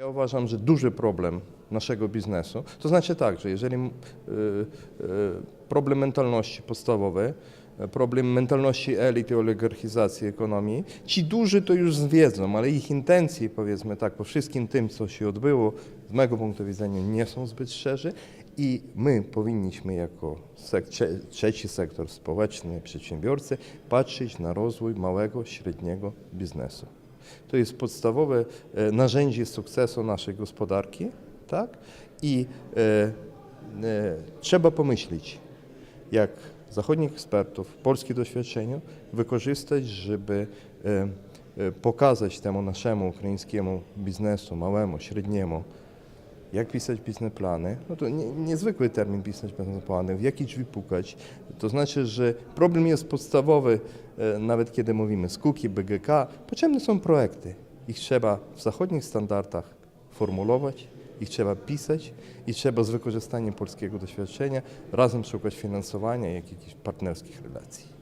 Ja uważam, że duży problem naszego biznesu, to znaczy tak, że jeżeli y, y, problem mentalności podstawowy, y, problem mentalności elit i oligarchizacji ekonomii, ci duży to już wiedzą, ale ich intencje, powiedzmy tak, po wszystkim tym, co się odbyło, z mojego punktu widzenia nie są zbyt szczerzy i my powinniśmy jako sek- trze- trzeci sektor społeczny, przedsiębiorcy, patrzeć na rozwój małego, średniego biznesu. To jest podstawowe e, narzędzie sukcesu naszej gospodarki, tak? I e, e, trzeba pomyśleć, jak zachodnich ekspertów, polskie doświadczenie wykorzystać, żeby e, e, pokazać temu naszemu ukraińskiemu biznesu, małemu, średniemu, jak pisać biznesplany, no to nie, niezwykły termin pisać biznesplany, w jakie drzwi pukać. To znaczy, że problem jest podstawowy, nawet kiedy mówimy SKUKI, BGK, potrzebne są projekty. Ich trzeba w zachodnich standardach formułować, ich trzeba pisać i trzeba z wykorzystaniem polskiego doświadczenia razem szukać finansowania, jak jakichś partnerskich relacji.